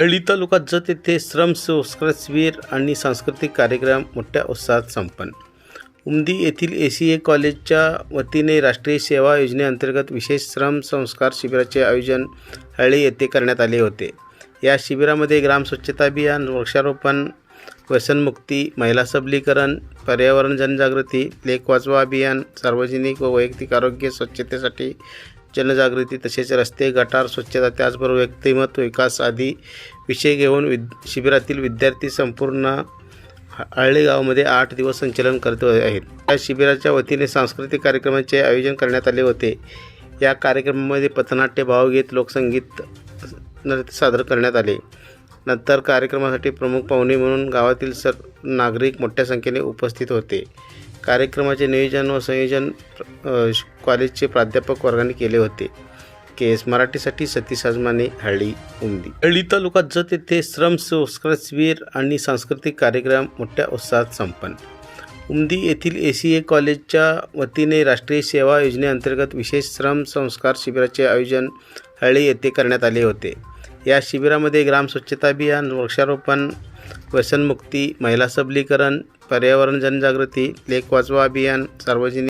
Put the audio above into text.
हळदी तालुक्यात जत येथे श्रम संस्कार शिबिर आणि सांस्कृतिक कार्यक्रम मोठ्या उत्साहात संपन्न. उमदी येथील ए सी ए कॉलेजच्या वतीने राष्ट्रीय सेवा योजनेअंतर्गत विशेष श्रम संस्कार शिबिराचे आयोजन हळी येथे करण्यात आले होते. या शिबिरामध्ये ग्राम स्वच्छता अभियान वृक्षारोपण व्यसनमुक्ती महिला सबलीकरण पर्यावरण जनजागृती लेख वाचवा अभियान सार्वजनिक व वैयक्तिक आरोग्य स्वच्छतेसाठी जनजागृती तसेच रस्ते गटार स्वच्छता त्याचबरोबर व्यक्तिमत्व विकास आदी विषय घेऊन विद शिबिरातील विद्यार्थी संपूर्ण आळेगावमध्ये आठ दिवस संचलन करत आहेत. या शिबिराच्या वतीने सांस्कृतिक कार्यक्रमाचे आयोजन करण्यात आले होते. या कार्यक्रमामध्ये पथनाट्य भावगीत लोकसंगीत नृत्य सादर करण्यात आले. नंतर कार्यक्रमासाठी प्रमुख पाहुणे म्हणून गावातील सर नागरिक मोठ्या संख्येने उपस्थित होते. कार्यक्रमाचे नियोजन व संयोजन श- कॉलेजचे प्राध्यापक वर्गाने केले होते. केस मराठीसाठी सतीश आजमाने हळी उमदी. हळी तालुका जत येथे श्रम संस्कार शिबिर आणि सांस्कृतिक कार्यक्रम मोठ्या उत्साहात संपन्न. उमदी येथील ए सी ए कॉलेजच्या वतीने राष्ट्रीय सेवा योजनेअंतर्गत विशेष श्रम संस्कार शिबिराचे आयोजन हळी येथे करण्यात आले होते. या शिबिरामध्ये ग्राम स्वच्छता अभियान वृक्षारोपण व्यसनमुक्ती महिला सबलीकरण पर्यावरण जनजागृती लेख वाचवा अभियान सार्वजनिक